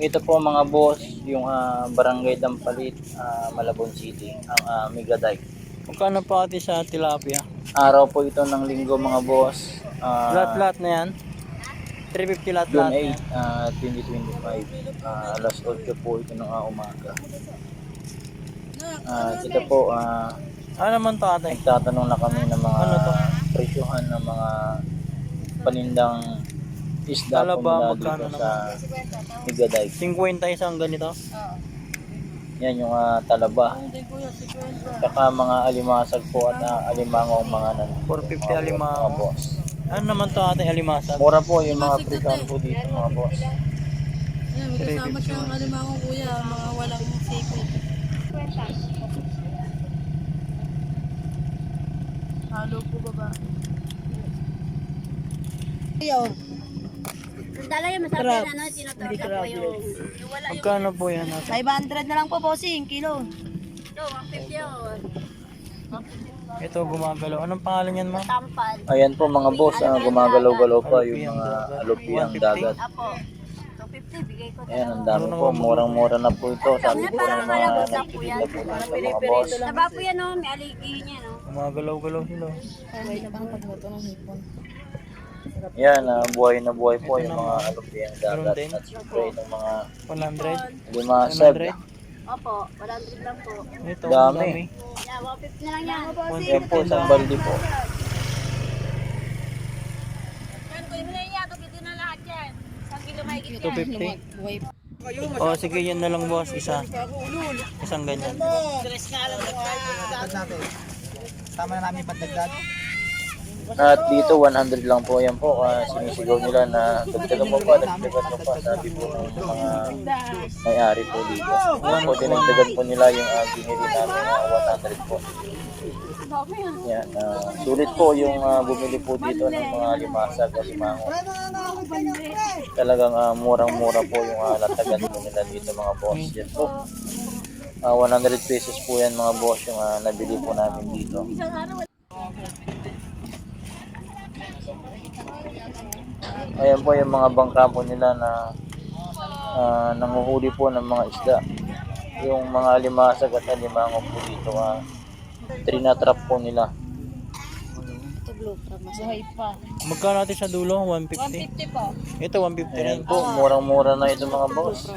Ito po mga boss, yung ah, Barangay Dampalit, ah, Malabon City, ang uh, Megadike. Magkano pa ate sa tilapia? Araw po ito ng linggo mga boss. ah, Lahat-lahat na yan? 350 lahat June lahat na yan. 8, ah, 2025. Ah, alas 8 po ito ng ah, umaga. Ah, ito po, ah, Ano naman to ate? nagtatanong na kami ng mga Ano to? presyohan ng mga panindang isda mula magkano dito sa Megadike. 50 isang ganito? Yan yung ah, talaba. Saka mga alimasag po at uh, alimangong mga nan. 450 mga alimango. boss. Ano naman to ate alimasag? Mura po yung mga presyohan po dito mga boss. Ayan, may kasama siyang alimangong kuya, mga walang sipit. Halo po baba. Dala yan, masabi Crab. na ano, na po yung... yun. Yung wala yung... Magkano po yan ate? 500 na lang po, bossing, kilo. Ito, 150 yun. Ito gumagalaw. Anong pangalan yan ma'am? Tampal. Ayan po mga boss, ah, gumagalaw-galaw pa yung mga alupiang dagat. Apo. 250, bigay ko na. Ayan, ang dami po. Murang-mura na po ito. Sabi po ng mga nagtitinda po dito mga boss. Taba po yan, no? May aligi niya, no? Gumagalaw-galaw sila. Yan, ah, buhay na buhay po yung mga alupiang dagat. At siyempre itong mga 100? limasag. 100? Opo, 100 lang po. Ito, Dami. dami. Yeah, 150 na lang yan. Yan po, isang balde po. Yan, kuya na yan. Tupito na lahat yan. Isang kilo may 250? Oh, sige yan na lang boss, isa. Isang ganyan. Tama na namin pagdagdag. At dito 100 lang po yan po. ah, sinisigaw nila na dagdagan mo pa, dagdagan mo pa. Sabi po ng mga may-ari po dito. Yan po, dinagdagan po nila yung uh, binili namin na 100 po. Yan, ah, sulit po yung ah, bumili po dito ng mga limasag at limango. Talagang ah, murang-mura po yung uh, latagan po nila dito mga boss. Yan po. Ah, 100 pesos po yan mga boss yung ah, nabili po namin dito. Ayan po yung mga bangka po nila na ah, nanguhuli po ng mga isda. Yung mga alimasag at alimango po dito, ah, trinatrap po nila. Ito blue crab, masuhay pa. Magkano natin sa dulo? 150? 150 po. Ito 150 rin. Ayan po, murang-mura na ito mga boss.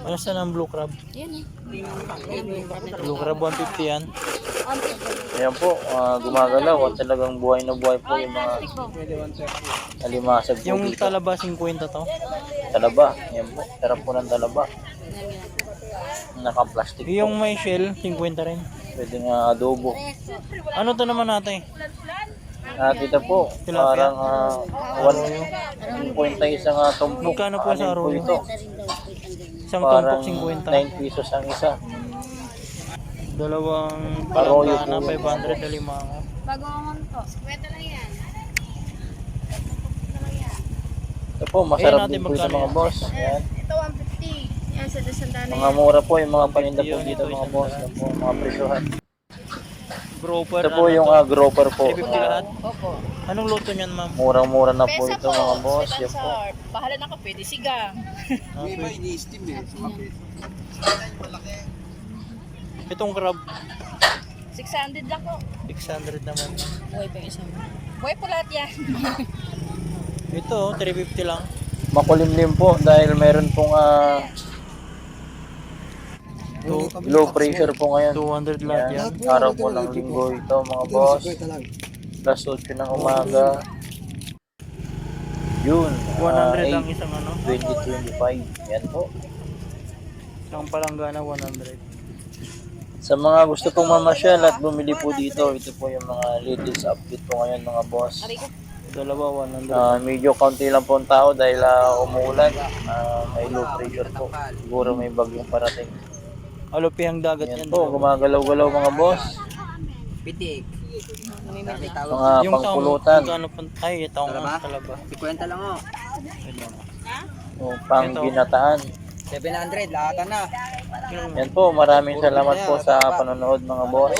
Ano sa ng blue crab? Yan eh. Blue crab 150 yan. Ayan po, ah, gumagalaw at talagang buhay na buhay po yung mga alimasag po Yung dito. talaba 50 to. Talaba, ayan po, sarap po ng talaba. Naka-plastic po. Yung may shell 50 rin. Pwede nga adobo. Ano to naman natin? At ito po, parang uh, 1.1 isang uh, tumpok. Magkano po sa ito? Isang Parang tumpok 50. 9 pesos ang isa. Dalawang Arroyo palanggana po. 500 na limango. Bago naman po. Kwenta lang yan. Ito po, masarap natin din po magkano mga yan. boss. Ayan. Ito, 150. Yan, sa dasandana Mga mura po yung mga paninda po Yun, dito ito, mga boss. Yan po, mga presyohan. Grouper. Ito po ano yung to? uh, grouper po. 350 lahat. Opo. Anong luto niyan ma'am? Murang-mura na po ito mga boss. Yan po. Bahala na ka, pwede sigang. Ah, pwede. Itong crab 600 lang po. 600 naman. Buhay pa yung isang. Buhay po lahat yan. Ito 350 lang. Makulimlim po dahil meron pong uh, Two- low pressure po ngayon. 200 lahat yan. Yan, araw po ng linggo ito mga boss. Plus 8 ng umaga. Yun. 100 ah, lang 8, isang ano. 2025. Yan po. Isang palanggana 100. Sa mga gusto pong mamasyal at bumili po dito, ito po yung mga latest update po ngayon mga boss. Dalawa 100. Ah, medyo kaunti lang po ang tao dahil ah, umuulan. Ah, may low pressure po. Siguro may bagyong parating. Alupihang dagat Yan yan. po, gumagalaw-galaw mga boss. Pitik. Mga Yung taong pangpulutan. magkano pa? Ay, ito ang Talaba? talaba. 50 lang oh. O, pang ginataan. 700, lahat na. Yan po, maraming salamat po sa panonood mga boss.